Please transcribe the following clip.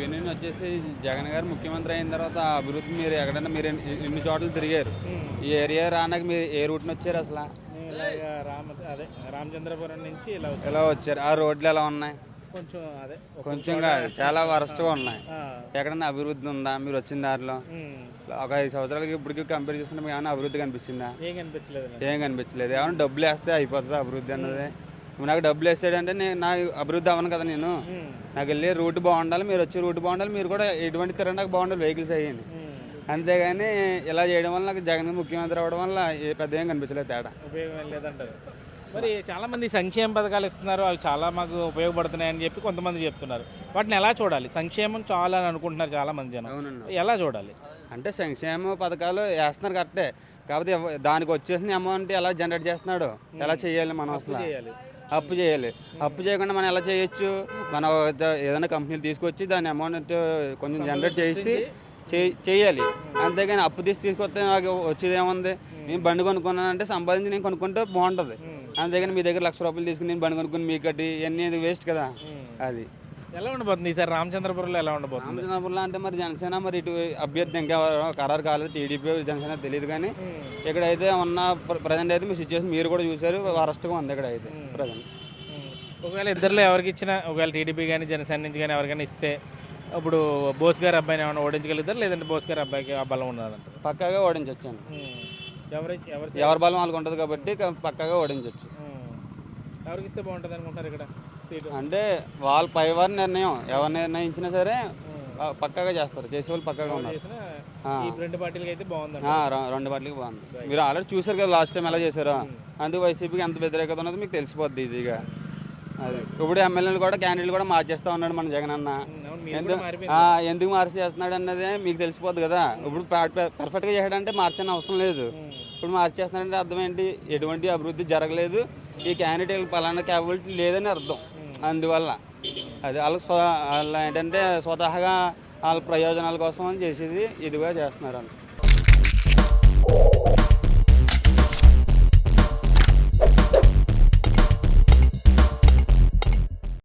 Opinion వచ్చేసి జగన్ గారు ముఖ్యమంత్రి అయిన తర్వాత ఆ అభివృద్ధి మీరు ఎక్కడైనా మీరు ఎన్ని- చోట్ల తిరిగారు? ఈ ఏరియా రానాక మీరు ఏ రూట్ని వచ్చారు అసలు? రామ అదే రామచంద్రపురం నుంచి ఇలా వచ్చారు. ఆ రోడ్లు ఎలా ఉన్నాయి? కొంచెం అదే కొంచెం కాదు చాలా వరస్ట్గా ఉన్నాయి. ఆ, ఎక్కడైనా అభివృద్ధి ఉందా? మీరు వచ్చిన దారిలో? ఒక ఐదు సంవత్సరాలకి ఇప్పటికి కంపేర్ చేసుకుంటే మీకు ఏమైనా అభివృద్ధి కనిపించిందా? ఏం కనిపించలేదు. ఏం కనిపించలేదు. ఏమైనా డబ్బులు వేస్తే అయిపోతుంది అభివృద్ధి అన్నది. నాకు డబ్బులు వేసాడంటే నేను నా అభివృద్ధి అవ్వను కదా నేను. నాకు వెళ్ళి రూట్ బాగుండాలి మీరు వచ్చి రూట్ బాగుండాలి మీరు కూడా ఎటువంటి తిరగడానికి బాగుండాలి వెహికల్స్ అయ్యాయి అంతేగాని ఇలా చేయడం వల్ల నాకు జగన్ ముఖ్యమంత్రి అవ్వడం వల్ల ఏ పెద్ద ఏం కనిపించలేదు తేడా. ఉపయోగం లేదంటారు. మరి చాలా మంది సంక్షేమ పథకాలు ఇస్తున్నారు అవి చాలా మాకు ఉపయోగపడుతున్నాయి అని చెప్పి కొంతమంది చెప్తున్నారు. వాటిని ఎలా చూడాలి? సంక్షేమం చాలా అని అనుకుంటున్నారు చాలా మంది జనం. ఎలా చూడాలి? అంటే సంక్షేమ పథకాలు వేస్తున్నారు కరెక్టే. కాకపోతే దానికి వచ్చేసిన అమౌంట్ ఎలా జనరేట్ చేస్తున్నాడు? ఎలా చేయాలి మనం అసలు అప్పు చేయాలి. అప్పు చేయకుండా మనం ఎలా చేయొచ్చు? మనం ఏద- ఏదైనా కంపెనీలు తీసుకొచ్చి దాని అమౌంట్ కొంచెం జనరేట్ చేసి చేయాలి. అంతేగాని అప్పు తీసి తీసుకొస్తే నాకు వచ్చేది ఏముంది నేను బండి కొనుక్కున్నానంటే సంపాదించి నేను కొనుక్కుంటే బాగుంటుంది. అంతేగాని మీ దగ్గర లక్ష రూపాయలు తీసుకుని నేను బండి కొనుక్కుని మీకు కట్టి ఇవన్నీ వేస్ట్ కదా. అది. ఎలా ఉండబోతుంది ఈసారి రామచంద్రపురంలో ఎలా ఉండబోతుంది? రామచంద్రపురంలో అంటే మరి జనసేన మరి ఇటు అభ్యర్థి ఇంకా ఖరారు కాలేదు టీడీపీ జనసేన తెలియదు కానీ ఇక్కడైతే ఉన్న ప్రజెంట్ అయితే మీ సిచ్యువేషన్ మీరు కూడా చూసారు వరస్ట్గా ఉంది ఇక్కడ అయితే ప్రజెంట్. ఒకవేళ ఇద్దరిలో ఎవరికి ఇచ్చినా ఒకవేళ టీడీపీ కానీ జనసేన నుంచి కానీ ఎవరికైనా ఇస్తే ఇప్పుడు బోస్ గారి అబ్బాయిని ఏమైనా ఓడించగలుగుతారు? లేదంటే బోస్ గారి అబ్బాయికి ఆ బలం ఉన్నదంటారు? పక్కాగా ఓడించవచ్చు ఎవరి ఎవరి ఎవరి బలం వాళ్ళకి ఉంటుంది కాబట్టి పక్కాగా ఓడించవచ్చు. ఎవరికి ఇస్తే బాగుంటుంది అనుకుంటారు ఇక్కడ? అంటే వాళ్ళ పైవారి నిర్ణయం ఎవరు నిర్ణయించినా సరే పక్కాగా చేస్తారు. చేసే వాళ్ళు పక్కాగా ఉన్నారు. రెండు పార్టీలకి అయితే రెండు బాగుంది. మీరు ఆల్రెడీ చూసారు కదా లాస్ట్ టైం ఎలా చేశారో? అందుకు వైసీపీకి ఎంత వ్యతిరేకత ఉన్నది మీకు తెలిసిపోద్ది ఈజీగా. అది ఇప్పుడు ఎమ్మెల్యేలు కూడా క్యాండిడేట్లు కూడా మార్చేస్తా ఉన్నాడు మన జగన్ అన్న. ఎందుకు ఎందుకు మార్చి చేస్తున్నాడు అన్నది మీకు తెలిసిపోద్ది కదా. ఇప్పుడు పర్ఫెక్ట్గా చేయడంటే మార్చని అవసరం లేదు. ఇప్పుడు మార్చేస్తున్నాడంటే అర్థం ఏంటి? ఎటువంటి అభివృద్ధి జరగలేదు. ఈ క్యాండిడేట్ పలానా క్యాపబిలిటీ లేదని అర్థం. అందువల్ల అది వాళ్ళకి స్వ- వాళ్ళ ఏంటంటే స్వతహాగా వాళ్ళ ప్రయోజనాల కోసం అని చేసేది ఇదిగా చేస్తున్నారు వాళ్ళు.